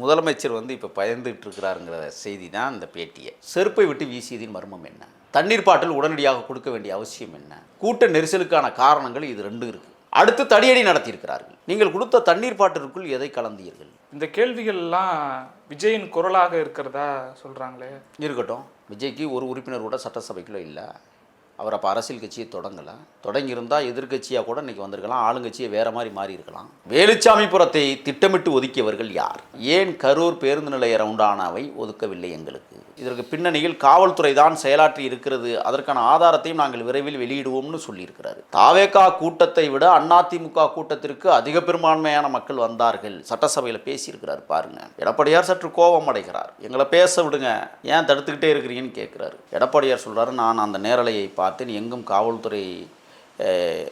முதலமைச்சர் வந்து இப்போ பயந்துகிட்டு இருக்கிறாருங்கிற செய்தி தான் இந்த பேட்டியை. செருப்பை விட்டு வீசியதின் மர்மம் என்ன? தண்ணீர் பாட்டில் உடனடியாக கொடுக்க வேண்டிய அவசியம் என்ன? கூட்ட நெரிசலுக்கான காரணங்கள் இது ரெண்டும் இருக்கு. அடுத்து தடியடி நடத்தியிருக்கிறார்கள். நீங்கள் கொடுத்த தண்ணீர் பாட்டிற்குள் எதை கலந்தீர்கள்? இந்த கேள்விகள்லாம் விஜயின் குரலாக இருக்கிறதா சொல்றாங்களே. இருக்கட்டும். விஜய்க்கு ஒரு உறுப்பினர் கூட சட்டசபைக்குள்ள இல்லை. அவர் அப்போ அரசியல் கட்சியை தொடங்கலை. தொடங்கியிருந்தால் எதிர்க்கட்சியாக கூட இன்றைக்கி வந்திருக்கலாம். ஆளுங்கட்சியை வேறு மாதிரி மாறி இருக்கலாம் வேலுச்சாமிபுரத்தை திட்டமிட்டு ஒதுக்கியவர்கள் யார்? ஏன் கரூர் பேருந்து நிலைய ரவுண்டானாவை ஒதுக்கவில்லை எங்களுக்கு? இதற்கு பின்னணியில் காவல்துறை தான் செயலாற்றி இருக்கிறது. அதற்கான ஆதாரத்தையும் நாங்கள் விரைவில் வெளியிடுவோம்னு சொல்லியிருக்கிறார். தாவேகா கூட்டத்தை விட அதிமுக கூட்டத்திற்கு அதிக பெரும்பான்மையான மக்கள் வந்தார்கள். சட்டசபையில் பேசியிருக்கிறார் பாருங்க. எடப்பாடியார் சற்று கோபம் அடைகிறார். எங்களை பேச விடுங்க. ஏன் தடுத்துக்கிட்டே இருக்கிறீங்கன்னு கேட்குறாரு. எடப்பாடியார் சொல்கிறாரு நான் அந்த நேரலையை பார்த்தேன். எங்கும் காவல்துறை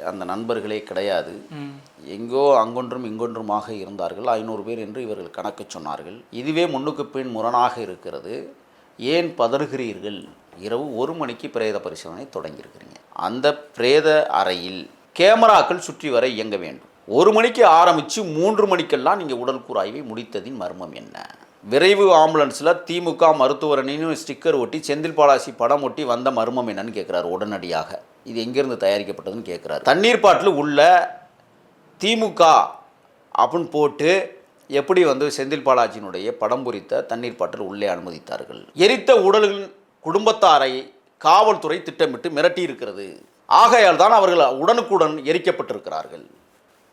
அந்த நண்பர்களே கிடையாது. எங்கோ அங்கொன்றும் இங்கொன்றுமாக இருந்தார்கள். ஐநூறு பேர் என்று இவர்கள் கணக்கு சொன்னார்கள். இதுவே முன்னுக்கு பின் முரணாக இருக்கிறது. ஏன் பதறுகிறீர்கள்? இரவு ஒரு மணிக்கு பிரேத பரிசோதனை தொடங்கியிருக்கிறீங்க. அந்த பிரேத அறையில் கேமராக்கள் சுற்றி வர இயங்க வேண்டும். ஒரு மணிக்கு ஆரம்பித்து மூன்று மணிக்கெல்லாம் நீங்கள் உடல் கூராய்வை முடித்ததின் மர்மம் என்ன? விரைவு ஆம்புலன்ஸில் திமுக மருத்துவரணின்னு ஸ்டிக்கர் ஒட்டி செந்தில் பாலாசி படம் ஒட்டி வந்த மர்மம் என்னன்னு கேட்குறாரு உடனடியாக. இது எங்கேருந்து தயாரிக்கப்பட்டதுன்னு கேட்குறாரு தண்ணீர் பாட்டில் உள்ள திமுக அப்படின்னு போட்டு எப்படி வந்து செந்தில் பாலாஜியினுடைய படம் பொறித்த தண்ணீர் பாட்டில் உள்ளே அனுமதித்தார்கள்? எரித்த உடல்களின் குடும்பத்தாரை காவல்துறை திட்டமிட்டு மிரட்டியிருக்கிறது. ஆகையால் தான் அவர்கள் உடனுக்குடன் எரிக்கப்பட்டிருக்கிறார்கள்.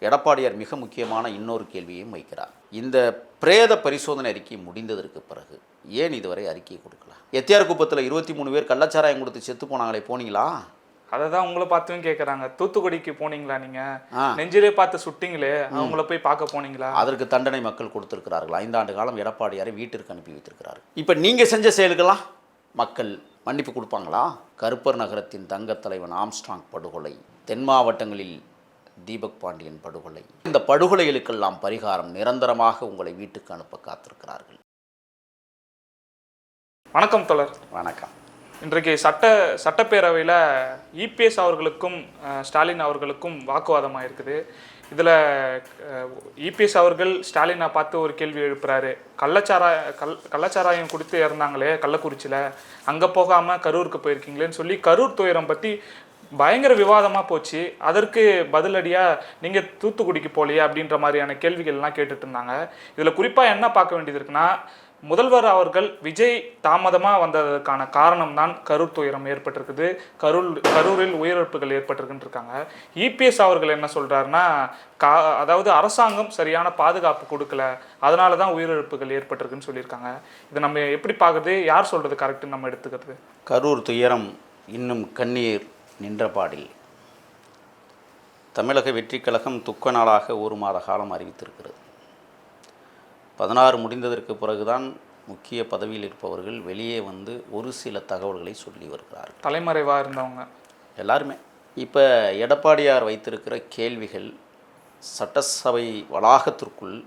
எடப்பாடியார் மிக முக்கியமான இன்னொரு கேள்வியையும் வைக்கிறார். இந்த பிரேத பரிசோதனை அறிக்கை முடிந்ததற்கு பிறகு ஏன் இதுவரை அறிக்கை கொடுக்கலாம் எத்தியார் குப்பத்தில் இருபத்தி மூணு பேர் கள்ளச்சாராயம் கொடுத்து செத்து போனாங்களே போனீங்களா? அதை தான் உங்களை பார்த்தும் கேட்குறாங்க தூத்துக்குடிக்கு போனீங்களா நீங்க? ஆ. நெஞ்சிலே பார்த்து சுட்டிங்களே அவங்கள போய் பார்க்க போனீங்களா? அதற்கு தண்டனை மக்கள் கொடுத்திருக்கிறார்கள். ஐந்தாண்டு காலம் எடப்பாடியாரை வீட்டிற்கு அனுப்பி வைத்திருக்கிறார்கள். இப்போ நீங்கள் செஞ்ச செயலுக்கெல்லாம் மக்கள் மன்னிப்பு கொடுப்பாங்களா? கருப்பர் நகரத்தின் தங்கத் தலைவன் ஆம்ஸ்ட்ராங் படுகொலை தென் மாவட்டங்களில் தீபக் பாண்டியன் படுகொலை. இந்த படுகொலைகளுக்கெல்லாம் பரிகாரம் நிரந்தரமாக உங்களை வீட்டுக்கு அனுப்ப காத்திருக்கிறார்கள். வணக்கம் தொடர் வணக்கம். இன்றைக்கு சட்ட சட்டப்பேரவையில் இபிஎஸ் அவர்களுக்கும் ஸ்டாலின் அவர்களுக்கும் வாக்குவாதமாக இருக்குது இதில் இபிஎஸ் அவர்கள் ஸ்டாலினை பார்த்து ஒரு கேள்வி எழுப்புறாரு. கள்ளச்சாராய கல் கள்ளச்சாராயம் கொடுத்து இறந்தாங்களே கள்ளக்குறிச்சியில். அங்கே போகாமல் கரூருக்கு போயிருக்கீங்களேன்னு சொல்லி கரூர் துயரம் பற்றி பயங்கர விவாதமாக போச்சு. அதற்கு பதிலடியாக நீங்கள் தூத்துக்குடிக்கு போகலையே அப்படின்ற மாதிரியான கேள்விகள்லாம் கேட்டுட்டு இருந்தாங்க. இதில் குறிப்பாக என்ன பார்க்க வேண்டியது இருக்குன்னா முதல்வர் அவர்கள் விஜய் தாமதமாக வந்ததற்கான காரணம் தான் கரூர் துயரம் ஏற்பட்டிருக்குது. கரூர் கரூரில் உயிரிழப்புகள் ஏற்பட்டிருக்குன்னு இருக்காங்க இபிஎஸ் அவர்கள் என்ன சொல்கிறாருன்னா கா அதாவது அரசாங்கம் சரியான பாதுகாப்பு கொடுக்கல. அதனால தான் உயிரிழப்புகள் ஏற்பட்டிருக்குன்னு சொல்லியிருக்காங்க. இதை நம்ம எப்படி பார்க்குறது? யார் சொல்கிறது கரெக்டுன்னு நம்ம எடுத்துக்கிறது? கரூர் துயரம் இன்னும் கண்ணீர் நின்ற பாடில். தமிழக வெற்றிக் கழகம் துக்க நாளாக ஒரு மாத காலம் அறிவித்திருக்கிறது. பதினாறு முடிந்ததற்கு பிறகுதான் முக்கிய பதவியில் இருப்பவர்கள் வெளியே வந்து ஒரு சில தகவல்களை சொல்லி வருகிறார்கள். தலைமறைவாக இருந்தவங்க. எல்லாருமே. இப்போ எடப்பாடியார் வைத்திருக்கிற கேள்விகள் சட்டசபை வளாகத்திற்குள்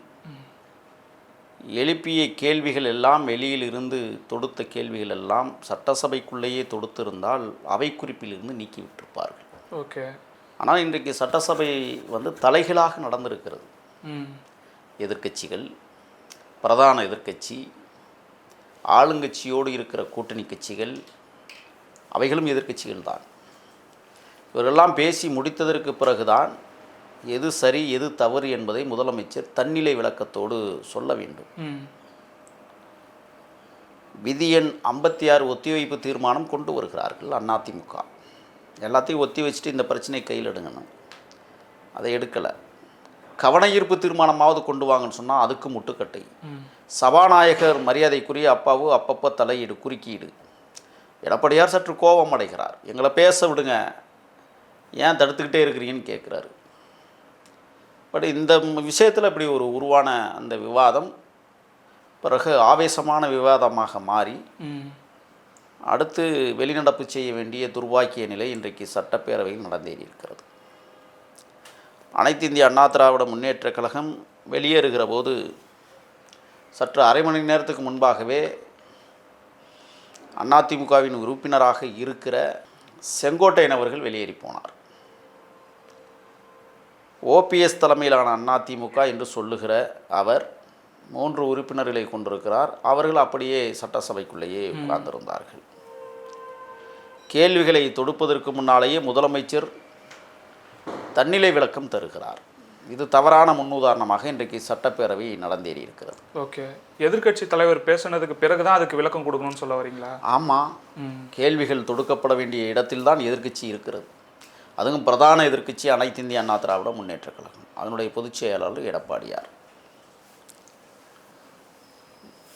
எழுப்பிய கேள்விகள் எல்லாம் வெளியில் இருந்து தொடுத்த கேள்விகள் எல்லாம் சட்டசபைக்குள்ளேயே தொடுத்திருந்தால் அவை குறிப்பிலிருந்து நீக்கி விட்டிருப்பார்கள். ஓகே. ஆனால் இன்றைக்கு சட்டசபை வந்து தலைகளாக நடந்திருக்கிறது. ம். எதிர்க்கட்சிகள் பிரதான எதிர்க்கட்சி ஆளுங்கட்சியோடு இருக்கிற கூட்டணி கட்சிகள் அவைகளும் எதிர்க்கட்சிகள் தான். இவரெல்லாம் பேசி முடித்ததற்கு பிறகுதான் எது சரி எது தவறு என்பதை முதலமைச்சர் தன்னிலை விளக்கத்தோடு சொல்ல வேண்டும். விதி எண் ஐம்பத்தி ஆறு ஒத்திவைப்பு தீர்மானம் கொண்டு வருகிறார்கள் அதிமுக எல்லாத்தையும் ஒத்தி வச்சுட்டு இந்த பிரச்சனை கையில் எடுங்கணும் அதை எடுக்கலை. கவன ஈர்ப்பு தீர்மானமாவது கொண்டு வாங்கன்னு சொன்னால் அதுக்கு முட்டுக்கட்டை. சபாநாயகர் மரியாதைக்குரிய அப்பாவு அப்பப்போ தலையீடு குறுக்கீடு. எடப்பாடியார் சற்று கோபம் அடைகிறார். எங்களை பேச விடுங்க. ஏன் தடுத்துக்கிட்டே இருக்கிறீங்கன்னு கேட்குறாரு. பட் இந்த விஷயத்தில் இப்படி ஒரு உருவான அந்த விவாதம் பிறகு ஆவேசமான விவாதமாக மாறி அடுத்து வெளிநடப்பு செய்ய வேண்டிய துர்பாக்கிய நிலை இன்றைக்கு சட்டப்பேரவையில் நடந்தேறி இருக்கிறது அனைத்து இந்திய அண்ணா திராவிட முன்னேற்றக் கழகம் வெளியேறுகிற போது சற்று அரை மணி நேரத்துக்கு முன்பாகவே அதிமுகவின் உறுப்பினராக இருக்கிற செங்கோட்டையன் அவர்கள் வெளியேறி போனார். ஓபிஎஸ் தலைமையிலான அதிமுக என்று சொல்லுகிற அவர் மூன்று உறுப்பினர்களை கொண்டிருக்கிறார். அவர்கள் அப்படியே சட்டசபைக்குள்ளேயே உட்கார்ந்திருந்தார்கள். கேள்விகளை தொடுப்பதற்கு முன்னாலேயே முதலமைச்சர் தன்னிலை விளக்கம் தருகிறார். இது தவறான முன்னுதாரணமாக இன்றைக்கு சட்டப்பேரவை நடந்தேறி இருக்கிறது. ஓகே. எதிர்க்கட்சி தலைவர் பேசுனதுக்கு பிறகுதான் அதுக்கு விளக்கம் கொடுக்கணும்னு சொல்ல வரீங்களா? ஆமாம் கேள்விகள் தொடுக்கப்பட வேண்டிய இடத்தில்தான் எதிர்க்கட்சி இருக்கிறது. அதுவும் பிரதான எதிர்க்கட்சி அனைத்து இந்திய அண்ணா திராவிட முன்னேற்றக் கழகம். அதனுடைய பொதுச் செயலாளர் எடப்பாடியார்.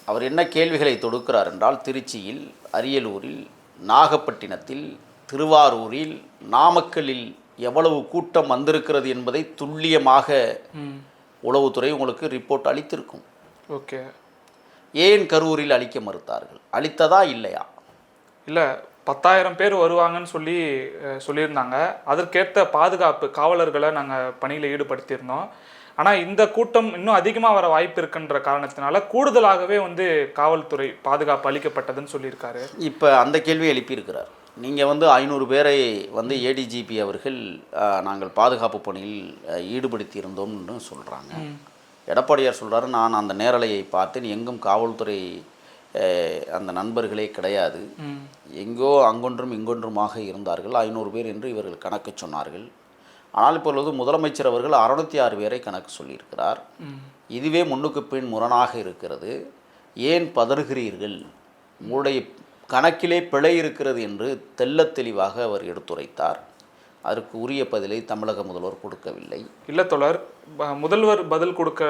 அவர் என்ன கேள்விகளை தொடுக்கிறார் என்றால் திருச்சியில் அரியலூரில் நாகப்பட்டினத்தில் திருவாரூரில் நாமக்கல்லில் எவ்வளவு கூட்டம் வந்திருக்கிறது என்பதை துல்லியமாக உளவுத்துறை உங்களுக்கு ரிப்போர்ட் அளித்திருக்கும். ஓகே. ஏன் கரூரில் அளிக்க மறுத்தார்கள்? அளித்ததா இல்லையா? இல்லை பத்தாயிரம் பேர் வருவாங்கன்னு சொல்லி சொல்லியிருந்தாங்க. அதற்கேற்ற பாதுகாப்பு காவலர்களை நாங்கள் பணியில் ஈடுபடுத்தியிருந்தோம். ஆனால் இந்த கூட்டம் இன்னும் அதிகமாக வர வாய்ப்பு இருக்குன்ற காரணத்தினால கூடுதலாகவே வந்து காவல்துறை பாதுகாப்பு அளிக்கப்பட்டதுன்னு சொல்லியிருக்காரு. இப்போ அந்த கேள்வியை எழுப்பியிருக்கிறார். நீங்கள் வந்து ஐநூறு பேரை வந்து ஏடிஜிபி அவர்கள் நாங்கள் பாதுகாப்பு பணியில் ஈடுபடுத்தியிருந்தோம்னு சொல்கிறாங்க எடப்பாடியார் சொல்றாரு நான் அந்த நேரலையை பார்த்தேன். எங்கும் காவல்துறை அந்த நண்பர்களே கிடையாது. எங்கோ அங்கொன்றும் இங்கொன்றுமாக இருந்தார்கள். ஐநூறு பேர் என்று இவர்கள் கணக்கு சொன்னார்கள். ஆனால் இப்பொழுது முதலமைச்சர் அவர்கள் அறுநூத்தி ஆறு பேரை கணக்கு சொல்லியிருக்கிறார். இதுவே முன்னுக்கு பின் முரணாக இருக்கிறது. ஏன் பதறுகிறீர்கள்? உங்களுடைய கணக்கிலே பிழை இருக்கிறது என்று தெள்ளத் தெளிவாக அவர் எடுத்துரைத்தார். அதற்கு உரிய பதிலை தமிழக முதல்வர் கொடுக்கவில்லை. இல்லை தொடர் முதல்வர் பதில் கொடுக்க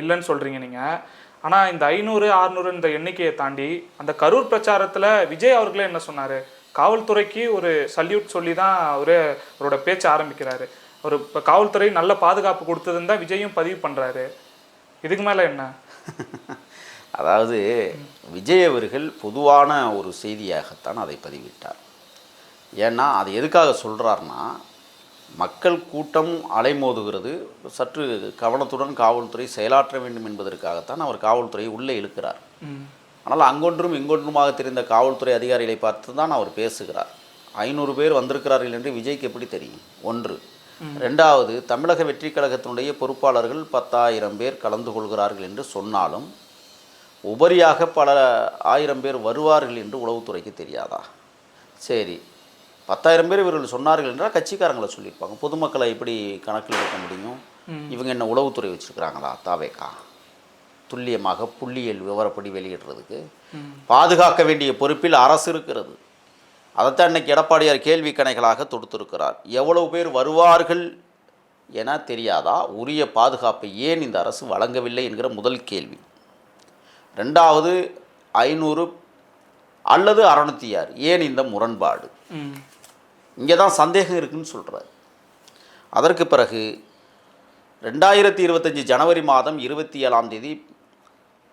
இல்லைன்னு சொல்கிறீங்க நீங்கள் ஆனால் இந்த ஐநூறு அறுநூறு இந்த எண்ணிக்கையை தாண்டி அந்த கரூர் பிரச்சாரத்தில் விஜய் அவர்களே என்ன சொன்னார்? காவல்துறைக்கு ஒரு சல்யூட் சொல்லி தான் அவரு அவரோட பேச்ச ஆரம்பிக்கிறாரு. அவர் இப்போ காவல்துறை நல்ல பாதுகாப்பு கொடுத்ததுன்னு தான் விஜயும் பதிவு பண்ணுறாரு இதுக்கு மேலே என்ன? அதாவது விஜய் அவர்கள் பொதுவான ஒரு செய்தியாகத்தான் அதை பதிவிட்டார். ஏன்னா அது எதுக்காக சொல்கிறாருன்னா மக்கள் கூட்டம் அலைமோதுகிறது சற்று கவனத்துடன் காவல்துறை செயலாற்ற வேண்டும் என்பதற்காகத்தான் அவர் காவல்துறையை உள்ளே இழுக்கிறார். ஆனால் அங்கொன்றும் இங்கொன்றுமாக தெரிந்த காவல்துறை அதிகாரிகளை பார்த்து தான் அவர் பேசுகிறார். ஐநூறு பேர் வந்திருக்கிறார்கள் என்று விஜய்க்கு எப்படி தெரியும்? ஒன்று. ரெண்டாவது தமிழக வெற்றி கழகத்தினுடைய பொறுப்பாளர்கள் பத்தாயிரம் பேர் கலந்து கொள்கிறார்கள் என்று சொன்னாலும் உபரியாக பல ஆயிரம் பேர் வருவார்கள் என்று உளவுத்துறைக்கு தெரியாதா? சரி பத்தாயிரம் பேர் இவர்கள் சொன்னார்கள் என்றால் கட்சிக்காரங்களை சொல்லியிருப்பாங்க. பொதுமக்களை எப்படி கணக்கில் எடுக்க முடியும்? இவங்க என்ன உளவுத்துறை வச்சுருக்கிறாங்களா? தாவேக்கா? துல்லியமாக புள்ளியியல் விவரப்படி வெளியிடுறதுக்கு பாதுகாக்க வேண்டிய பொறுப்பில் அரசு இருக்கிறது. அதைத்தான் இன்னைக்கு எடப்பாடியார் கேள்வி கணைகளாக தொடுத்திருக்கிறார். எவ்வளவு பேர் வருவார்கள் என தெரியாதா? உரிய பாதுகாப்பை ஏன் இந்த அரசு வழங்கவில்லை என்கிற முதல் கேள்வி. ரெண்டாவது ஐநூறு அல்லது அறநூற்றி ஆறு ஏன் இந்த முரண்பாடு? இங்கே தான் சந்தேகம் இருக்குன்னு சொல்கிறார் அதற்கு பிறகு ரெண்டாயிரத்தி இருபத்தஞ்சி ஜனவரி மாதம் இருபத்தி ஏழாம் தேதி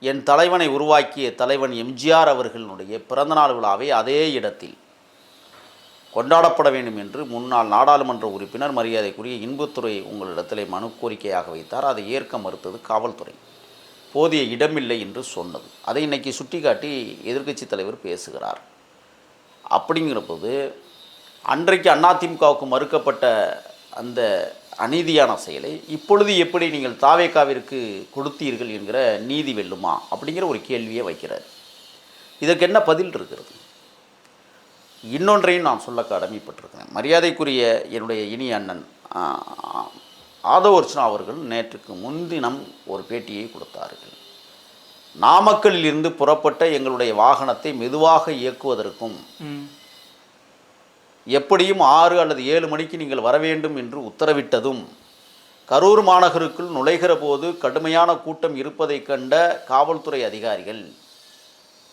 என் தலைவனை உருவாக்கிய தலைவன் எம்ஜிஆர் அவர்களுடைய பிறந்தநாள் விழாவை அதே இடத்தில் கொண்டாடப்பட வேண்டும் என்று முன்னாள் நாடாளுமன்ற உறுப்பினர் மரியாதைக்குரிய இன்பத்துறை உங்களிடத்திலே மனு கோரிக்கையாக வைத்தார். அதை ஏற்க மறுத்தது காவல்துறை. போதிய இடமில்லை என்று சொன்னது. அதை இன்னைக்கு சுட்டிக்காட்டி எதிர்க்கட்சி தலைவர் பேசுகிறார். அப்படிங்கிறபோது அன்றைக்கு அதிமுகவுக்கு மறுக்கப்பட்ட அந்த அநீதியான செயலை இப்பொழுது எப்படி நீங்கள் தாவேக்காவிற்கு கொடுத்தீர்கள் என்கிற நீதி வெல்லுமா அப்படிங்கிற ஒரு கேள்வியை வைக்கிறார். இதற்கு என்ன பதில் இருக்கிறது? இன்னொன்றையும் நான் சொல்ல கடமைப்பட்டிருக்கிறேன் மரியாதைக்குரிய என்னுடைய இனி அண்ணன் ஆ, ஆதவர்ச்சனா அவர்கள் நேற்றுக்கு முன்தினம் ஒரு பேட்டியை கொடுத்தார்கள். நாமக்கல்லில் இருந்து புறப்பட்ட எங்களுடைய வாகனத்தை மெதுவாக இயக்குவதற்கும் எப்படியும் ஆறு அல்லது ஏழு மணிக்கு நீங்கள் வர வேண்டும் என்று உத்தரவிட்டதும் கரூர் மாநகருக்குள் நுழைகிற போது கடுமையான கூட்டம் இருப்பதைக் கண்ட காவல்துறை அதிகாரிகள்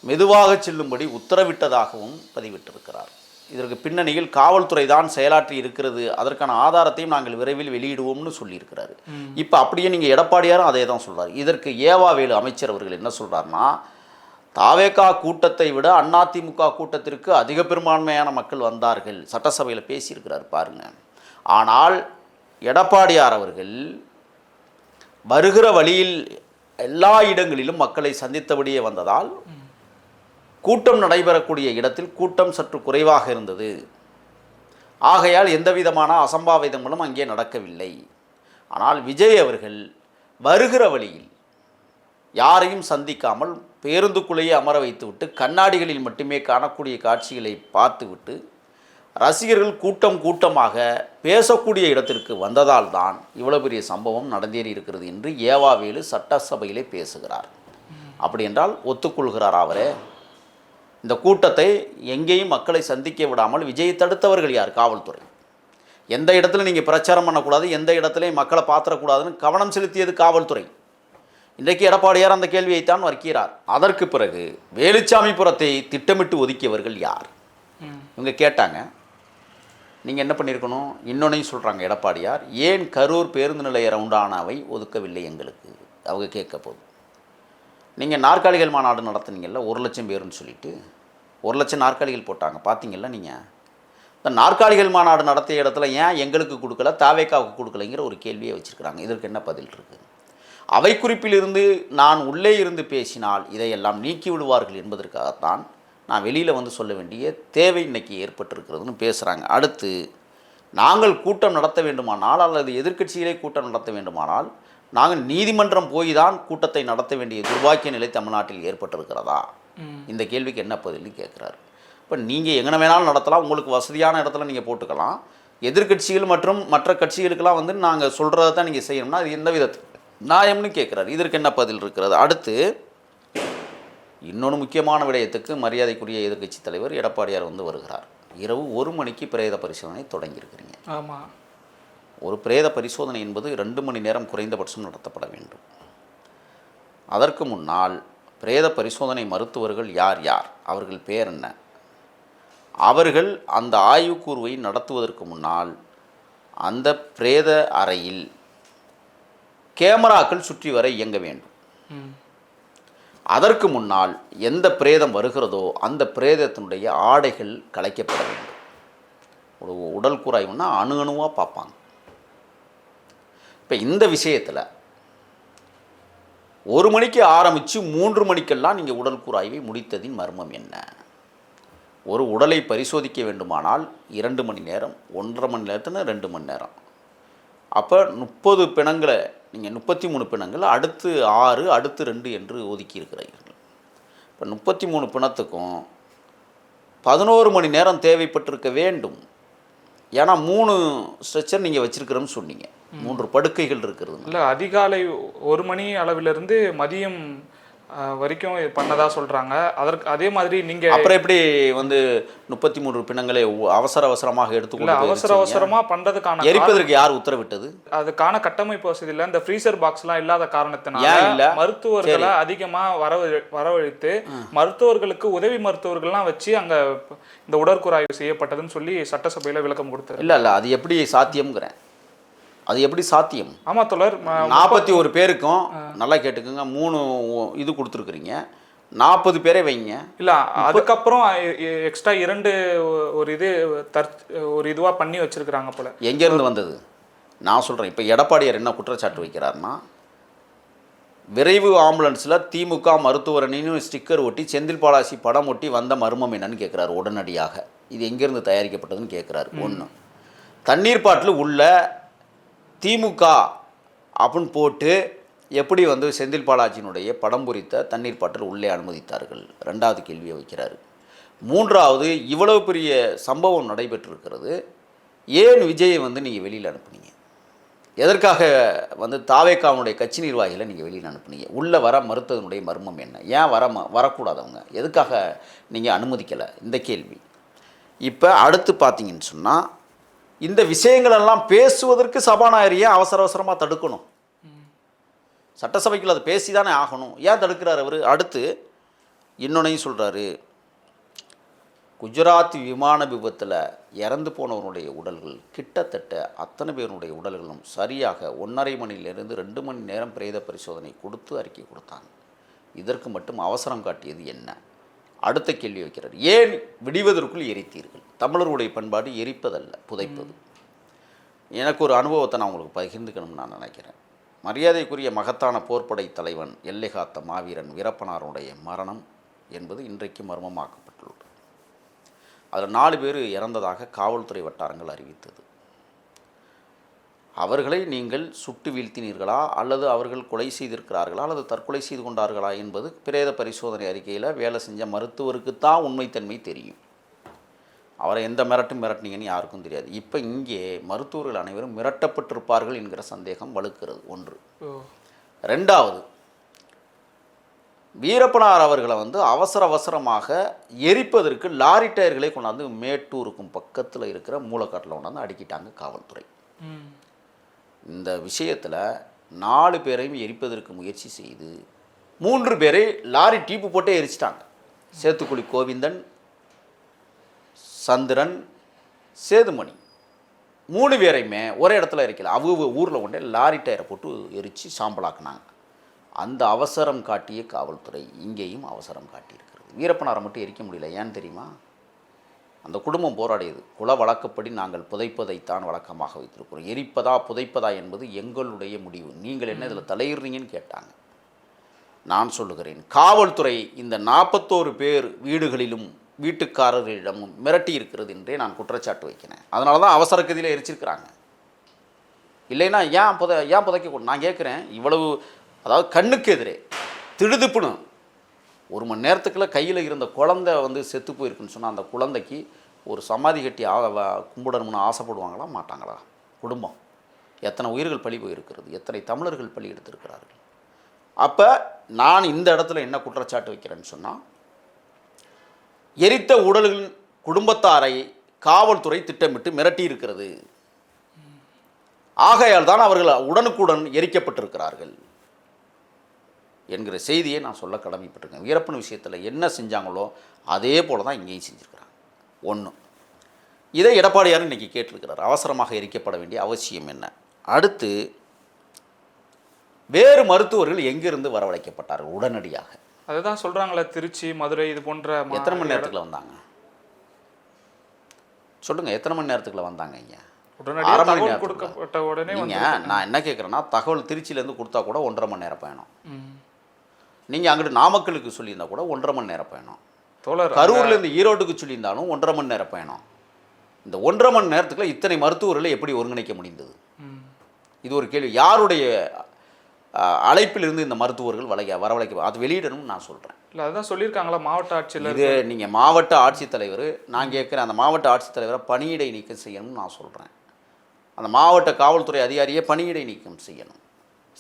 மெதுவாக செல்லும்படி உத்தரவிட்டதாகவும் பதிவிட்டிருக்கிறார் இதற்கு பின்னணியில் காவல்துறை தான் செயலாற்றி இருக்கிறது. அதற்கான ஆதாரத்தையும் நாங்கள் விரைவில் வெளியிடுவோம்னு சொல்லியிருக்கிறாரு. இப்போ அப்படியே நீங்கள் எடப்பாடியாரும் அதே தான் சொல்றாரு. இதற்கு ஏவாவேலு அமைச்சர் அவர்கள் என்ன சொல்றாருன்னா தாவேகா கூட்டத்தை விட அதிமுக கூட்டத்திற்கு அதிக பெரும்பான்மையான மக்கள் வந்தார்கள். சட்டசபையில் பேசியிருக்கிறார் பாருங்க. ஆனால் எடப்பாடியார் அவர்கள் வருகிற வழியில் எல்லா இடங்களிலும் மக்களை சந்தித்தபடியே வந்ததால் கூட்டம் நடைபெறக்கூடிய இடத்தில் கூட்டம் சற்று குறைவாக இருந்தது. ஆகையால் எந்த விதமான அசம்பாவிதங்களும் அங்கே நடக்கவில்லை. ஆனால் விஜய் அவர்கள் வருகிற வழியில் யாரையும் சந்திக்காமல் பேருந்துக்குள்ளேயே அமர வைத்துவிட்டு கண்ணாடிகளில் மட்டுமே காணக்கூடிய காட்சிகளை பார்த்துவிட்டு ரசிகர்கள் கூட்டம் கூட்டமாக பேசக்கூடிய இடத்திற்கு வந்ததால் தான் இவ்வளோ பெரிய சம்பவம் நடந்தேறி இருக்கிறது என்று ஏவாவேலு சட்டசபையிலே பேசுகிறார். அப்படி என்றால் ஒத்துக்கொள்கிறார் அவரே? இந்த கூட்டத்தை எங்கேயும் மக்களை சந்திக்க விடாமல் விஜயை தடுத்தவர்கள் யார்? காவல்துறை. எந்த இடத்துல நீங்கள் பிரச்சாரம் பண்ணக்கூடாது எந்த இடத்துலையும் மக்களை பாத்திரக்கூடாதுன்னு கவனம் செலுத்தியது காவல்துறை. இன்றைக்கு எடப்பாடியார் அந்த கேள்வியைத்தான் வைக்கிறார் அதற்கு பிறகு வேலுச்சாமிபுரத்தை திட்டமிட்டு ஒதுக்கியவர்கள் யார். இவங்க கேட்டாங்க. நீங்கள் என்ன பண்ணியிருக்கணும் இன்னொன்னையும் சொல்கிறாங்க எடப்பாடியார். ஏன் கரூர் பேருந்து நிலைய ரவுண்டானாவை ஒதுக்கவில்லை எங்களுக்கு? அவங்க கேட்க போகுது. நீங்கள் நாற்காலிகள் மாநாடு நடத்துனீங்கல்ல ஒரு லட்சம் பேருன்னு சொல்லிட்டு ஒரு லட்சம் நாற்காலிகள் போட்டாங்க. பார்த்தீங்கல்ல நீங்கள் இந்த நாற்காலிகள் மாநாடு நடத்திய இடத்துல ஏன் எங்களுக்கு கொடுக்கல தாவேக்காவுக்கு கொடுக்கலைங்கிற ஒரு கேள்வியை வச்சுருக்கிறாங்க. இதற்கு என்ன பதில் இருக்குது அவை குறிப்பிலிருந்து நான் உள்ளே இருந்து பேசினால் இதையெல்லாம் நீக்கி விடுவார்கள் என்பதற்காகத்தான் நான் வெளியில் வந்து சொல்ல வேண்டிய தேவை இன்னைக்கு ஏற்பட்டிருக்கிறதுன்னு பேசுகிறாங்க அடுத்து நாங்கள் கூட்டம் நடத்த வேண்டுமானால் அல்லது எதிர்க்கட்சிகளே கூட்டம் நடத்த வேண்டுமானால் நாங்கள் நீதிமன்றம் போய் தான் கூட்டத்தை நடத்த வேண்டிய துர்பாக்கிய நிலை தமிழ்நாட்டில் ஏற்பட்டிருக்கிறதா. இந்த கேள்விக்கு என்ன பதில்னு கேட்குறாரு. இப்போ நீங்கள் எங்கே வேணாலும் நடத்தலாம் உங்களுக்கு வசதியான இடத்துல நீங்கள் போட்டுக்கலாம். எதிர்க்கட்சிகள் மற்றும் மற்ற கட்சிகளுக்கெல்லாம் வந்து நாங்கள் சொல்கிறத தான் நீங்கள் செய்யணும்னா அது எந்த விதத்தில் நியாயம்னு கேட்குறாரு. இதற்கு என்ன பதில் இருக்கிறது? அடுத்து இன்னொன்று முக்கியமான விடயத்துக்கு மரியாதைக்குரிய எதிர்க்கட்சி தலைவர் எடப்பாடியார் வந்து வருகிறார். இரவு ஒரு மணிக்கு பிரேத பரிசோதனை தொடங்கியிருக்கிறீங்க. ஆமாம் ஒரு பிரேத பரிசோதனை என்பது ரெண்டு மணி நேரம் குறைந்தபட்சம் நடத்தப்பட வேண்டும். அதற்கு முன்னால் பிரேத பரிசோதனை மருத்துவர்கள் யார் யார்? அவர்கள் பேர் என்ன? அவர்கள் அந்த ஆய்வுக்கூறுவை நடத்துவதற்கு முன்னால் அந்த பிரேத அறையில் கேமராக்கள் சுற்றி வர இயங்க வேண்டும். அதற்கு முன்னால் எந்த பிரேதம் வருகிறதோ அந்த பிரேதத்தினுடைய ஆடைகள் கலைக்கப்பட வேண்டும். ஒரு உடல் கூறாய்வுன்னா அணு அணுவாக பார்ப்பாங்க. இப்போ இந்த விஷயத்தில் ஒரு மணிக்கு ஆரம்பித்து மூன்று மணிக்கெல்லாம் நீங்கள் உடல் கூறாய்வை முடித்ததின் மர்மம் என்ன? ஒரு உடலை பரிசோதிக்க வேண்டுமானால் இரண்டு மணி நேரம் ஒன்றரை மணி நேரத்துன்னு ரெண்டு மணி நேரம். அப்போ முப்பது பிணங்களை நீங்கள் முப்பத்தி மூணு பிணங்கள் அடுத்து ஆறு அடுத்து ரெண்டு என்று ஒதுக்கி இருக்கிறீர்கள். இப்போ முப்பத்தி மூணு பிணத்துக்கும் பதினோரு மணி நேரம் தேவைப்பட்டிருக்க வேண்டும். ஏன்னா மூணு ஸ்ட்ரெச்சர் நீங்கள் வச்சிருக்கிறோன்னு சொன்னீங்க. மூன்று படுக்கைகள் இருக்கிறது இல்லை அதிகாலை ஒரு மணி அளவிலிருந்து மதியம் வரைக்கும் பண்ணதா சொல்றாங்க. அதற்கு அதே மாதிரி நீங்க அப்புறம் எப்படி வந்து முப்பத்தி மூன்று பிணங்களை அவசர அவசரமாக போய் அவசர? அவசரமா பண்றதுக்கான எரிப்பதற்கு யார் உத்தரவிட்டது? அதுக்கான கட்டமைப்பு வசதி இல்ல. இந்த ஃப்ரீசர் பாக்ஸ்லாம் இல்லாத காரணத்தினால இல்ல? மருத்துவர்களை அதிகமா வரவு வரவழைத்து மருத்துவர்களுக்கு உதவி மருத்துவர்கள்லாம் வச்சு அங்க இந்த உடற்கூறாய்வு செய்யப்பட்டதுன்னு சொல்லி சட்டசபையில விளக்கம் கொடுத்தாரு இல்லை இல்லை அது எப்படி சாத்தியம்ங்கிறேன். அது எப்படி சாத்தியம்? ஆமா தோழர் ம- நாற்பத்தி ஒரு பேருக்கும் நல்லா கேட்டுக்கோங்க மூணு இது கொடுத்துருக்குறீங்க. நாற்பது பேரை வைங்க. இல்ல அதுக்கப்புறம் எக்ஸ்ட்ரா இரண்டு ஒரு இது தற் ஒரு இதுவா பண்ணி வச்சிருக்கிறாங்க போல. எங்கேருந்து வந்தது? நான் சொல்கிறேன் இப்போ எடப்பாடியார் என்ன குற்றச்சாட்டு வைக்கிறாருன்னா விரைவு ஆம்புலன்ஸில் திமுக மருத்துவரணின்னு ஸ்டிக்கர் ஒட்டி செந்தில் பாலாசி படம் ஒட்டி வந்த மர்மம் என்னன்னு கேட்குறாரு உடனடியாக. இது எங்கேருந்து தயாரிக்கப்பட்டதுன்னு கேட்குறாரு ஒன்று தண்ணீர் பாட்டில் உள்ள திமுக அப்படின்னு போட்டு எப்படி வந்து செந்தில் பாலாஜியினுடைய படம் பொறித்த தண்ணீர் பாட்டில் உள்ளே அனுமதித்தார்கள்? ரெண்டாவது கேள்வியை வைக்கிறார். மூன்றாவது இவ்வளவு பெரிய சம்பவம் நடைபெற்றிருக்கிறது. ஏன் விஜயை வந்து நீங்கள் வெளியில் அனுப்புனீங்க? எதற்காக வந்து தாவேக்காவுடைய கட்சி நிர்வாகிகளை நீங்கள் வெளியில் அனுப்புனீங்க? உள்ளே வர மறுத்ததனுடைய மர்மம் என்ன? ஏன் வர வரக்கூடாதவங்க? எதுக்காக நீங்கள் அனுமதிக்கலை? இந்த கேள்வி. இப்போ அடுத்து பார்த்தீங்கன்னு சொன்னால் இந்த விஷயங்களெல்லாம் பேசுவதற்கு சபாநாயகர் அவசர அவசரமாக தடுக்கணும். சட்டசபைக்குள்ள அதை பேசி தானே ஆகணும். ஏன் தடுக்கிறார் அவர்? அடுத்து இன்னொன்னையும் சொல்கிறாரு குஜராத் விமான விபத்தில் இறந்து போனவருடைய உடல்கள் கிட்டத்தட்ட அத்தனை பேருடைய உடல்களும் சரியாக ஒன்றரை மணியிலிருந்து ரெண்டு மணி நேரம் பிரேத பரிசோதனை கொடுத்து அறிக்கை கொடுத்தாங்க. இதற்கு மட்டும் அவசரம் காட்டியது என்ன? அடுத்த கேள்வி வைக்கிறார். ஏன் விடிவதற்குள் எரித்தீர்கள்? தமிழருடைய பண்பாடு எரிப்பதல்ல புதைப்பது. எனக்கு ஒரு அனுபவத்தை நான் உங்களுக்கு பகிர்ந்துக்கணும்னு நான் நினைக்கிறேன். மரியாதைக்குரிய மகத்தான போர்ப்படை தலைவன் எல்லை காத்த மாவீரன் வீரப்பனாருடைய மரணம் என்பது இன்றைக்கு மர்மமாக்கப்பட்டுள்ளது. அதில் நாலு பேர் இறந்ததாக காவல்துறை வட்டாரங்கள் அறிவித்தது. அவர்களை நீங்கள் சுட்டு வீழ்த்தினீர்களா அல்லது அவர்கள் கொலை செய்திருக்கிறார்களா அல்லது தற்கொலை செய்து கொண்டார்களா என்பது பிரேத பரிசோதனை அறிக்கையில் வேலை செஞ்ச மருத்துவருக்கு தான் உண்மைத்தன்மை தெரியும். அவரை எந்த மிரட்டும் மிரட்டினீங்கன்னு யாருக்கும் தெரியாது. இப்போ இங்கே மருத்துவர்கள் அனைவரும் மிரட்டப்பட்டிருப்பார்கள் என்கிற சந்தேகம் வலுக்கிறது. ஒன்று. ரெண்டாவது வீரப்பனார் அவர்களை வந்து அவசர அவசரமாக எரிப்பதற்கு லாரி டயர்களை கொண்டாந்து மேட்டூருக்கும் பக்கத்தில் இருக்கிற மூலக்காட்டில் கொண்டாந்து அடிக்கிட்டாங்க காவல்துறை. இந்த விஷயத்தில் நாலு பேரையும் எரிப்பதற்கு முயற்சி செய்து மூன்று பேரை லாரி டீப்பு போட்டே எரிச்சிட்டாங்க. சேத்துக்குழி கோவிந்தன் சந்திரன் சேதுமணி. மூணு பேரையுமே ஒரே இடத்துல இருக்கல. அவங்க ஊரில் கொண்டே லாரி டயரை போட்டு எரித்து சாம்பலாக்குனாங்க. அந்த அவசரம் காட்டிய காவல்துறை இங்கேயும் அவசரம் காட்டியிருக்கிறது. வீரப்பனாரை மட்டும் எரிக்க முடியல. ஏன்னு தெரியுமா? அந்த குடும்பம் போராடியது. குல வழக்கப்படி நாங்கள் புதைப்பதைத்தான் வழக்கமாக வைத்திருக்கிறோம். எரிப்பதா புதைப்பதா என்பது எங்களுடைய முடிவு. நீங்கள் என்ன இதில் தலையிடுறீங்கன்னு கேட்டாங்க. நான் சொல்லுகிறேன். காவல்துறை இந்த நாற்பத்தோரு பேர் வீடுகளிலும் வீட்டுக்காரர்களிடமும் மிரட்டி இருக்கிறது என்றே நான் குற்றச்சாட்டு வைக்கிறேன். அதனால தான் அவசர கதியில் எரிச்சிருக்கிறாங்க. இல்லைன்னா ஏன் புத ஏன் புதைக்க நான் கேட்குறேன் இவ்வளவு அதாவது கண்ணுக்கு எதிரே திடுதுப்புணும் ஒரு மணி நேரத்துக்குள்ளே கையில் இருந்த குழந்தை வந்து செத்து போயிருக்குன்னு சொன்னால் அந்த குழந்தைக்கு ஒரு சமாதி கட்டி ஆ கும்பிடணும்னு ஆசைப்படுவாங்களா? மாட்டாங்களா? குடும்பம். எத்தனை உயிர்கள் பழி போயிருக்கிறது? எத்தனை தமிழர்கள் பழி எடுத்திருக்கிறார்கள்? அப்போ நான் இந்த இடத்துல என்ன குற்றச்சாட்டு வைக்கிறேன்னு சொன்னால் எரித்த உடல்களின் குடும்பத்தாரை காவல்துறை திட்டமிட்டு மிரட்டியிருக்கிறது. ஆகையால் தான் அவர்கள் உடனுக்குடன் எரிக்கப்பட்டிருக்கிறார்கள். என்கிற செய்தியை நான் சொல்ல கடமைப்பட்டிருக்கேன். வீரப்பன் விஷயத்தில் என்ன செஞ்சாங்களோ அதே போல தான் இங்கேயும் செஞ்சுருக்கிறாங்க. ஒன்று இதை எடப்பாடியார் இன்றைக்கி கேட்டிருக்கிறார். அவசரமாக எரிக்கப்பட வேண்டிய அவசியம் என்ன? அடுத்து வேறு மருத்துவர்கள் எங்கிருந்து வரவழைக்கப்பட்டார்கள்? உடனடியாக. அதுதான் சொல்றாங்களே திருச்சி மதுரை இது போன்ற எத்தனை மணி நேரத்துக்குள்ள வந்தாங்க? சொல்லுங்க எத்தனை மணி நேரத்துக்குள்ள வந்தாங்க உடனடியாக அரை மணி நேரத்துக்குள்ள. கொடுக்கப்பட்ட உடனே நீங்க வந்து நான் என்ன கேட்குறேன்னா தகவல் திருச்சியிலேருந்து கொடுத்தா கூட ஒன்றரை மணி நேரம் பயணம். ம். நீங்க அங்கிட்டு நாமக்கலுக்கு சொல்லியிருந்தா கூட ஒன்றரை மணி நேரம் பயணம். தோழர் கரூர்ல இருந்து ஈரோட்டுக்கு சொல்லியிருந்தாலும் ஒன்றரை மணி நேரம் பயணம். இந்த ஒன்றரை மணி நேரத்துக்குள்ள இத்தனை மருத்துவர்களை எப்படி ஒருங்கிணைக்க முடிந்தது. இது ஒரு கேள்வி. யாருடைய அழைப்பிலிருந்து இந்த மருத்துவர்கள் வளைய வரவழைக்க அது வெளியிடணும்னு நான் சொல்கிறேன் இல்ல அதுதான் சொல்லியிருக்காங்களா மாவட்ட ஆட்சியர் இது நீங்கள் மாவட்ட ஆட்சித்தலைவர் நான் கேட்குறேன் அந்த மாவட்ட ஆட்சித்தலைவரை பணியிடை நீக்கம் செய்யணும்னு நான் சொல்கிறேன் அந்த மாவட்ட காவல்துறை அதிகாரியை பணியிடை நீக்கம் செய்யணும்.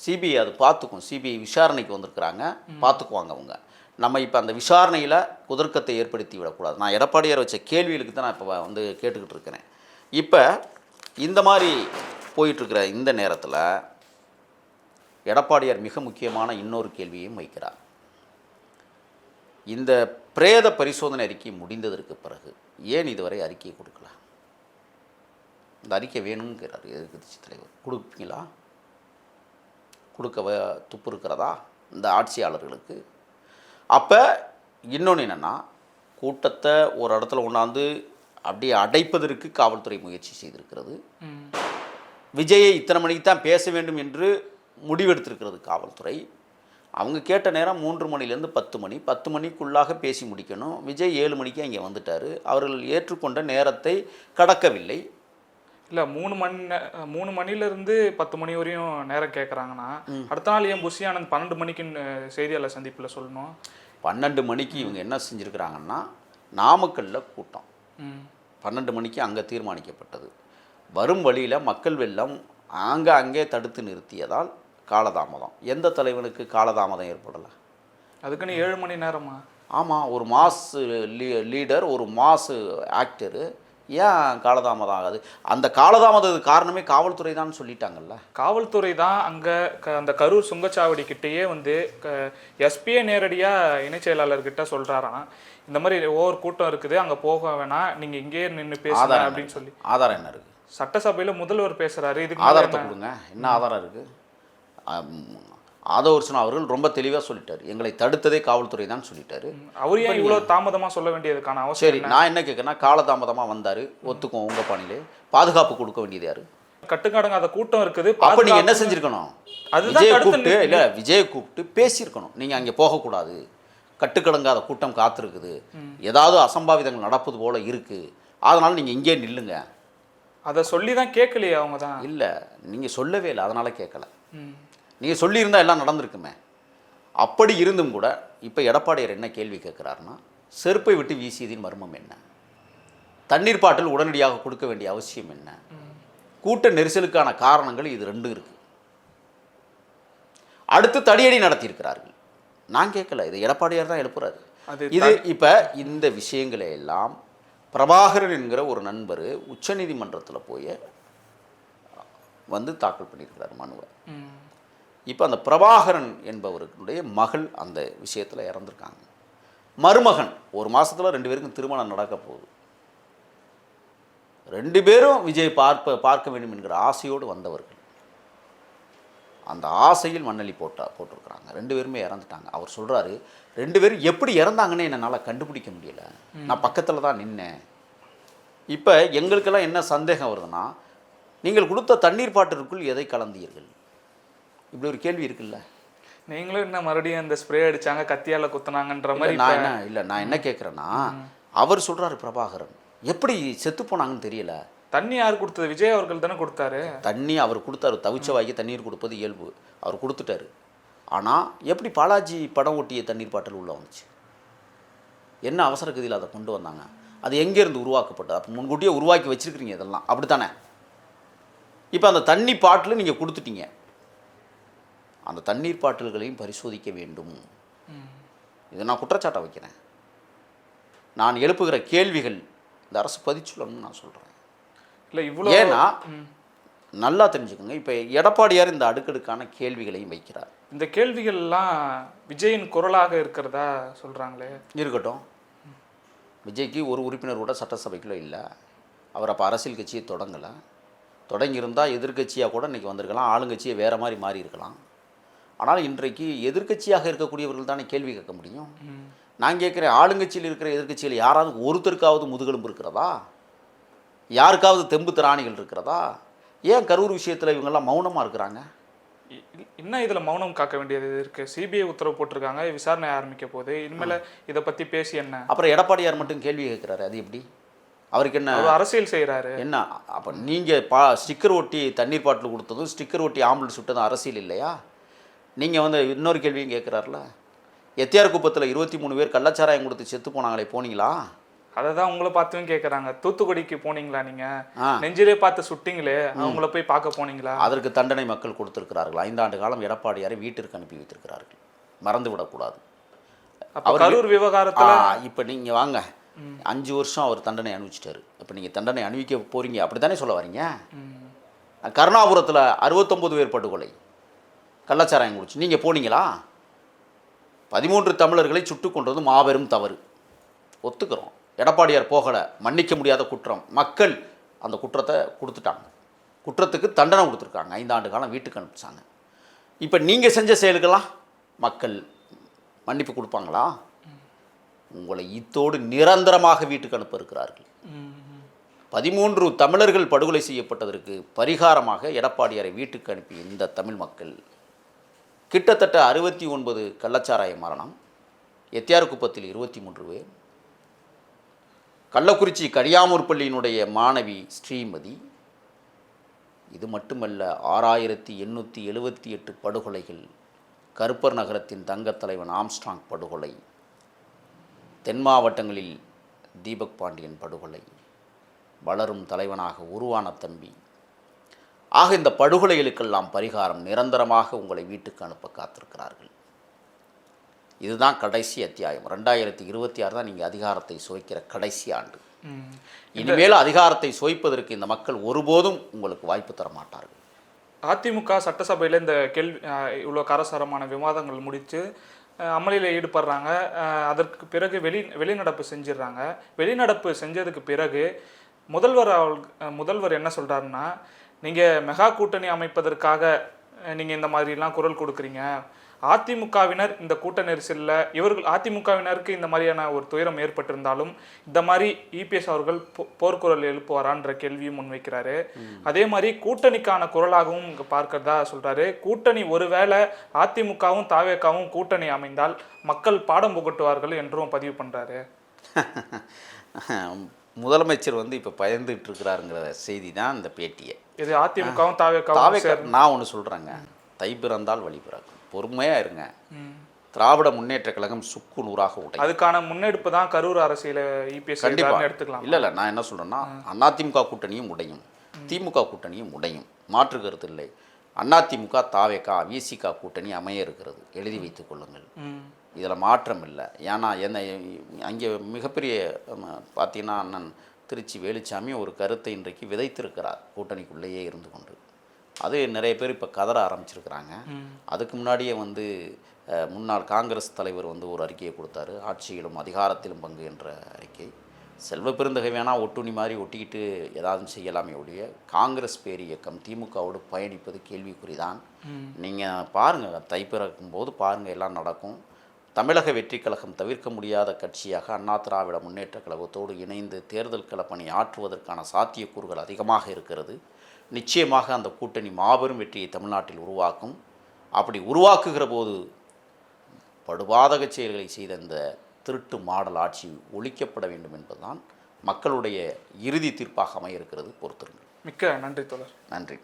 சிபிஐ அது பார்த்துக்கும் சிபிஐ விசாரணைக்கு வந்திருக்கிறாங்க பார்த்துக்குவாங்க அவங்க. நம்ம இப்போ அந்த விசாரணையில் குதர்க்கத்தை ஏற்படுத்தி விடக்கூடாது. நான் எடப்பாடியார் வச்ச கேள்விகளுக்கு தான் நான் இப்போ வந்து கேட்டுக்கிட்டு இருக்கிறேன். இப்போ இந்த மாதிரி போயிட்டுருக்கிற இந்த நேரத்தில் எடப்பாடியார் மிக முக்கியமான இன்னொரு கேள்வியையும் வைக்கிறார். இந்த பிரேத பரிசோதனை அறிக்கை முடிந்ததற்கு பிறகு ஏன் இதுவரை அறிக்கையை கொடுக்கல? இந்த அறிக்கை வேணுங்கிறார் எதிர்க்கட்சி தலைவர். கொடுப்பீங்களா? கொடுக்க துப்பு இருக்கிறதா இந்த ஆட்சியாளர்களுக்கு. அப்போ இன்னொன்று என்னென்னா கூட்டத்தை ஒரு இடத்துல கொண்டாந்து அப்படியே அடைப்பதற்கு காவல்துறை முயற்சி செய்திருக்கிறது. விஜயை இத்தனை மணிக்கு தான் பேச வேண்டும் என்று முடிவெடுத்திருக்கிறது காவல்துறை. அவங்க கேட்ட நேரம் மூன்று மணிலேருந்து பத்து மணி. பத்து மணிக்குள்ளாக பேசி முடிக்கணும். விஜய் ஏழு மணிக்கு அங்கே வந்துட்டார். அவர்கள் ஏற்றுக்கொண்ட நேரத்தை கடக்கவில்லை. இல்ல மூணு மணி மூணு மணில இருந்து பத்து மணி வரையும் நேரம் கேட்குறாங்கன்னா அடுத்த நாள் ஏன் புஷி ஆனந்த் பன்னெண்டு மணிக்கு அஹ், செய்தியாளர் சந்திப்புல சொல்லணும்? பன்னெண்டு மணிக்கு இவங்க என்ன செஞ்சுருக்கிறாங்கன்னா நாமக்கல்லில் கூட்டம். பன்னெண்டு மணிக்கு அங்கே தீர்மானிக்கப்பட்டது. வரும் வழியில் மக்கள் வெள்ளம் அங்கே அங்கே தடுத்து நிறுத்தியதால் காலதாமதம். எந்த தலைவனுக்கு காலதாமதம் ஏற்படலை? அதுக்குன்னு ஏழு மணி நேரமா? ஆமாம் ஒரு மாஸ் லீ லீடர் ஒரு மாஸ் ஆக்டரு ஏன் காலதாமதம் ஆகாது? அந்த காலதாமதத்துக்கு காரணமே காவல்துறை தான் சொல்லிட்டாங்கல்ல. காவல்துறை தான் அங்க க- அந்த கரூர் சுங்கச்சாவடி கிட்டேயே வந்து எஸ்பியே நேரடியா இணைச் செயலாளர்கிட்ட சொல்றாராம். இந்த மாதிரி ஒவ்வொரு கூட்டம் இருக்குது அங்க போக வேணாம் நீங்க இங்கேயே நின்று பேசுங்க அப்படின்னு சொல்லி? ஆதாரம் என்ன இருக்குது சட்டசபையில முதல்வர் பேசுறாரு இதுக்கு ஆதாரத்தை? கொடுங்க. என்ன ஆதாரம் இருக்குது ஆதவர்சன் அவர்கள் ரொம்ப தெளிவாக சொல்லிட்டார். எங்களை தடுத்ததே காவல்துறை தான் சொல்லிட்டாரு. அவர் ஏன் இவ்வளவு தாமதமா சொல்ல வேண்டியதுக்கான அவசியம் சரி நான் என்ன கேட்குறேன்னா காலதாமதமாக வந்தார். ஒத்துக்கும் உங்கள் பணியிலே. பாதுகாப்பு கொடுக்க வேண்டியது யாரு? கட்டுக்கடங்காத கூட்டம் இருக்குது. அப்போ நீங்கள் என்ன செஞ்சுருக்கணும்? அதுதான் விஜயை கூப்பிட்டு இல்லை விஜயை கூப்பிட்டு பேசியிருக்கணும். நீங்கள் அங்கே போகக்கூடாது. கட்டுக்கடங்காத கூட்டம் காத்திருக்குது. ஏதாவது அசம்பாவிதங்கள் நடப்பது போல இருக்குது அதனால் நீங்கள் இங்கே நில்லுங்க. அதை சொல்லி தான் கேட்கலையே அவங்க தான் இல்லை நீங்கள் சொல்லவே இல்லை. அதனால் கேட்கல. நீங்கள் சொல்லியிருந்தால் எல்லாம் நடந்திருக்குமே. அப்படி இருந்தும் கூட இப்போ எடப்பாடியார் என்ன கேள்வி கேட்குறாருன்னா செருப்பை விட்டு வீசியதின் மர்மம் என்ன? தண்ணீர் பாட்டில் உடனடியாக கொடுக்க வேண்டிய அவசியம் என்ன? கூட்ட நெரிசலுக்கான காரணங்கள் இது ரெண்டும் இருக்கு. அடுத்து தடியடி நடத்தியிருக்கிறார்கள். நான் கேட்கல இது எடப்பாடியார் தான் எழுப்புறாரு. இது இப்போ இந்த விஷயங்களை எல்லாம் பிரபாகரன் என்கிற ஒரு நண்பர் உச்சநீதிமன்றத்தில் போய் வந்து தாக்கல் பண்ணியிருக்கிறார் மனுவை. இப்போ அந்த பிரபாகரன் என்பவருடைய மகள் அந்த விஷயத்தில் இறந்துருக்காங்க. மருமகன் ஒரு மாசத்துல ரெண்டு பேருக்கும் திருமணம் நடக்க போகுது. ரெண்டு பேரும் விஜய் பார்ப்ப பார்க்க வேண்டும் என்கிற ஆசையோடு வந்தவர்கள். அந்த ஆசையில் மண்ணலி போட்டா போட்டிருக்கிறாங்க. ரெண்டு பேருமே இறந்துட்டாங்க. அவர் சொல்றாரு ரெண்டு பேரும் எப்படி இறந்தாங்கன்னு என்னால் கண்டுபிடிக்க முடியல. நான் பக்கத்தில் தான் நின்னேன். இப்போ எங்களுக்கெல்லாம் என்ன சந்தேகம் வருதுன்னா நீங்கள் கொடுத்த தண்ணீர் பாட்டிற்குள் எதை கலந்தீர்கள்? இப்படி ஒரு கேள்வி இருக்குல்ல? நீங்களும் என்ன மறுபடியும் அந்த ஸ்ப்ரே அடிச்சாங்க கத்தியால குத்துனாங்கன்ற மாதிரி நான் என்ன இல்லை நான் என்ன கேட்குறேன்னா அவர் சொல்றாரு பிரபாகரன். எப்படி செத்து போனாங்கன்னு தெரியல. தண்ணி யார் கொடுத்தது? விஜய் அவர்கள் தானே கொடுத்தாரு. தண்ணி அவர் கொடுத்தாரு. தவிச்ச வாய்க்கு தண்ணீர் கொடுப்பது இயல்பு. அவர் கொடுத்துட்டாரு. ஆனால் எப்படி பாலாஜி படம் ஒட்டிய தண்ணீர் பாட்டில் உள்ள வந்துச்சு? என்ன அவசர கதியில் அதை கொண்டு வந்தாங்க? அது எங்கேருந்து உருவாக்கப்பட்டது? அப்போ முன்கூட்டியே உருவாக்கி வச்சிருக்கிறீங்க இதெல்லாம். அப்படித்தானே? இப்போ அந்த தண்ணி பாட்டில் நீங்கள் கொடுத்துட்டீங்க. அந்த தண்ணீர் பாட்டில்களையும் பரிசோதிக்க வேண்டும். இதை நான் குற்றச்சாட்டை வைக்கிறேன். நான் எழுப்புகிற கேள்விகள் இந்த அரசு பதிச்சுள்ளணும்னு நான் சொல்கிறேன் இல்ல இவ்வளோ ஏன்னா. நல்லா தெரிஞ்சுக்கோங்க இப்போ எடப்பாடியார் இந்த அடுக்கடுக்கான கேள்விகளையும் வைக்கிறார். இந்த கேள்விகள்லாம் விஜயின் குரலாக இருக்கிறதா சொல்றாங்களே? இருக்கட்டும். விஜய்க்கு ஒரு உறுப்பினர் கூட சட்டசபைக்குள்ள இல்லை. அவர் அப்போ அரசியல் கட்சியை தொடங்கலை. தொடங்கியிருந்தால் எதிர்க்கட்சியாக கூட இன்றைக்கி வந்திருக்கலாம். ஆளுங்கட்சியை வேறு மாதிரி மாறி இருக்கலாம் ஆனால் இன்றைக்கு எதிர்க்கட்சியாக இருக்கக்கூடியவர்கள் தானே கேள்வி கேட்க முடியும். நான் கேட்குறேன் ஆளுங்கட்சியில் இருக்கிற எதிர்க்கட்சியில் யாராவது ஒருத்தருக்காவது முதுகெலும்பு இருக்கிறதா? யாருக்காவது தெம்பு திராணிகள் இருக்கிறதா? ஏன் கரூர் விஷயத்தில் இவங்கெல்லாம் மௌனமாக இருக்கிறாங்க? இன்னும் இதுல மௌனம் காக்க வேண்டியது இருக்கு? சிபிஐ உத்தரவு போட்டிருக்காங்க விசாரணை ஆரம்பிக்க போகுது. இனிமேல இதை பத்தி பேசி என்ன? அப்புறம் எடப்பாடியார் மட்டும் கேள்வி கேட்குறாரு அது எப்படி? அவருக்கு என்ன? அரசியல் செய்யறாரு என்ன? அப்போ நீங்கள் பா ஸ்டிக்கர் ஒட்டி தண்ணீர் பாட்டில் கொடுத்ததும் ஸ்டிக்கர் ஒட்டி ஆம்புலன்ஸ் சுட்டதும் அரசியல் இல்லையா? நீங்கள் வந்து இன்னொரு கேள்வியும் கேட்குறாருல? எத்தியார் குப்பத்தில் இருபத்தி மூணு பேர் கள்ளச்சாராயம் கொடுத்து செத்து போனாங்களே போனீங்களா? அதை தான் உங்களை பார்த்தும் கேட்குறாங்க தூத்துக்குடிக்கு போனீங்களா நீங்க? ஆ. நெஞ்சிலே பார்த்து சுட்டிங்களே அவங்கள போய் பார்க்க போனீங்களா? அதற்கு தண்டனை மக்கள் கொடுத்திருக்கிறார்கள். ஐந்தாண்டு காலம் எடப்பாடியாரை வீட்டிற்கு அனுப்பி வைத்திருக்கிறார்கள். மறந்து விடக்கூடாது அப்ப கரூர் விவகாரத்துல இப்போ நீங்கள் வாங்க. அஞ்சு வருஷம் அவர் தண்டனை அனுபவிச்சிட்டாரு. இப்போ நீங்கள் தண்டனை அனுபவிக்க போகிறீங்க அப்படி தானே சொல்ல வரீங்க. கருணாபுரத்தில் அறுபத்தொம்பது பேர் படுகொலை. கள்ளச்சாராயம் குடிச்சு. நீங்கள் போனீங்களா? பதிமூன்று தமிழர்களை சுட்டு கொன்றது மாபெரும் தவறு. ஒத்துக்கிறோம். எடப்பாடியார் போகலை. மன்னிக்க முடியாத குற்றம். மக்கள் அந்த குற்றத்தை கொடுத்துட்டாங்க. குற்றத்துக்கு தண்டனை கொடுத்துருக்காங்க. ஐந்தாண்டு காலம் வீட்டுக்கு அனுப்பிச்சாங்க. இப்போ நீங்கள் செஞ்ச செயலுக்கெல்லாம் மக்கள் மன்னிப்பு கொடுப்பாங்களா? உங்களை இத்தோடு நிரந்தரமாக வீட்டுக்கு அனுப்ப இருக்கிறார்கள் பதிமூன்று தமிழர்கள் படுகொலை செய்யப்பட்டதற்கு பரிகாரமாக எடப்பாடியாரை வீட்டுக்கு அனுப்பிய இந்த தமிழ் மக்கள் கிட்டத்தட்ட அறுபத்தி ஒன்பது கள்ளச்சாராய மரணம் எத்தியார்குப்பத்தில் இருபத்தி மூன்று பேர் கள்ளக்குறிச்சி கரியாமூர் பள்ளியினுடைய மாணவி ஸ்ரீமதி. இது மட்டுமல்ல ஆறாயிரத்தி எண்ணூற்றி எழுபத்தி எட்டு படுகொலைகள் கருப்பர் நகரத்தின் தங்கத் தலைவன் ஆம்ஸ்ட்ராங் படுகொலை தென் மாவட்டங்களில் தீபக் பாண்டியன் படுகொலை வளரும் தலைவனாக உருவான தம்பி ஆக இந்த படுகொலைகளுக்கெல்லாம் பரிகாரம் நிரந்தரமாக உங்களை வீட்டுக்கு அனுப்ப காத்திருக்கிறார்கள். இதுதான் கடைசி அத்தியாயம். ரெண்டாயிரத்தி இருபத்தி ஆறு தான் நீங்கள் அதிகாரத்தை சுவைக்கிற கடைசி ஆண்டு. இனிமேல் அதிகாரத்தை சுவைப்பதற்கு இந்த மக்கள் ஒருபோதும் உங்களுக்கு வாய்ப்பு தர மாட்டார்கள். அதிமுக சட்டசபையில் இந்த கேள்வி இவ்வளோ காரசாரமான விவாதங்கள் முடித்து அமளியில் ஈடுபடுறாங்க. அதற்கு பிறகு வெளி வெளிநடப்பு செஞ்சிடுறாங்க. வெளிநடப்பு செஞ்சதுக்கு பிறகு முதல்வர் அவள் முதல்வர் என்ன சொல்கிறாருன்னா நீங்கள் மெகா கூட்டணி அமைப்பதற்காக நீங்கள் இந்த மாதிரிலாம் குரல் கொடுக்குறீங்க. அதிமுகவினர் இந்த கூட்ட நெரிசலில் இவர்கள் அதிமுகவினருக்கு இந்த மாதிரியான ஒரு துயரம் ஏற்பட்டிருந்தாலும் இந்த மாதிரி இபிஎஸ் அவர்கள் போ- போர்க்குரல் எழுப்புவாரான்ற கேள்வியும் முன்வைக்கிறாரு. அதே மாதிரி கூட்டணிக்கான குரலாகவும் இங்க பார்க்கறதா சொல்றாரு. கூட்டணி ஒருவேளை அதிமுகவும் தாவேக்காவும் கூட்டணி அமைந்தால் மக்கள் பாடம் புகட்டுவார்கள் என்றும் பதிவு பண்றாரு. முதலமைச்சர் வந்து இப்போ பயந்துட்டு இருக்கிறாருங்கிற செய்தி தான் இந்த பேட்டியை. இது அதிமுகவும் தாவேக்காவும் நான் ஒன்று சொல்கிறேங்க தை பிறந்தால் வழி பிறக்கும். பொறுமையாக இருங்க. திராவிட முன்னேற்ற கழகம் சுக்கு நூறாக உடை அதுக்கான முன்னெடுப்பு தான் கரூர் அரசியல இபிஎஸ் கண்டிப்பா. எடுத்துக்கலாம். இல்லை இல்லை நான் என்ன சொல்கிறேன்னா அதிமுக கூட்டணியும் உடையும். திமுக கூட்டணியும் உடையும். மாற்று கருத்து இல்லை. அதிமுக தாவேக்கா விசிகா கூட்டணி அமைய இருக்கிறது. எழுதி வைத்துக் கொள்ளுங்கள். இதில் மாற்றம் இல்லை. ஏன்னா என்ன அங்கே மிகப்பெரிய பார்த்தீங்கன்னா அண்ணன் திருச்சி வேலுச்சாமி ஒரு கருத்தை இன்றைக்கு விதைத்திருக்கிறார். கூட்டணிக்குள்ளேயே இருந்து கொண்டு. அது நிறைய பேர் இப்போ கதற ஆரம்பிச்சிருக்கிறாங்க. அதுக்கு முன்னாடியே வந்து முன்னாள் காங்கிரஸ் தலைவர் வந்து ஒரு அறிக்கையை கொடுத்தாரு. ஆட்சியிலும் அதிகாரத்திலும் பங்கு என்ற அறிக்கை. செல்வ பெருந்தகை வேணால் ஒட்டுணி மாதிரி ஒட்டிக்கிட்டு ஏதாவது செய்யலாமே ஒழிய காங்கிரஸ் பேர் இயக்கம் திமுகவோடு பயணிப்பது கேள்விக்குறிதான். நீங்கள் பாருங்கள் தைப்பிறக்கும் போது பாருங்கள் எல்லாம் நடக்கும். தமிழக வெற்றி கழகம் தவிர்க்க முடியாத கட்சியாக அண்ணா திராவிட முன்னேற்ற கழகத்தோடு இணைந்து தேர்தல் களப்பணி ஆற்றுவதற்கான சாத்தியக்கூறுகள் அதிகமாக இருக்கிறது. நிச்சயமாக அந்த கூட்டணி மாபெரும் வெற்றியை தமிழ்நாட்டில் உருவாக்கும். அப்படி உருவாக்குகிற போது படுபாதக செயல்களை செய்த இந்த திருட்டு மாடல் ஆட்சி ஒழிக்கப்பட வேண்டும் என்பதுதான் மக்களுடைய இறுதி தீர்ப்பாக அமைய இருக்கிறது பொறுத்திருங்கள் மிக்க நன்றி தோழர். நன்றி.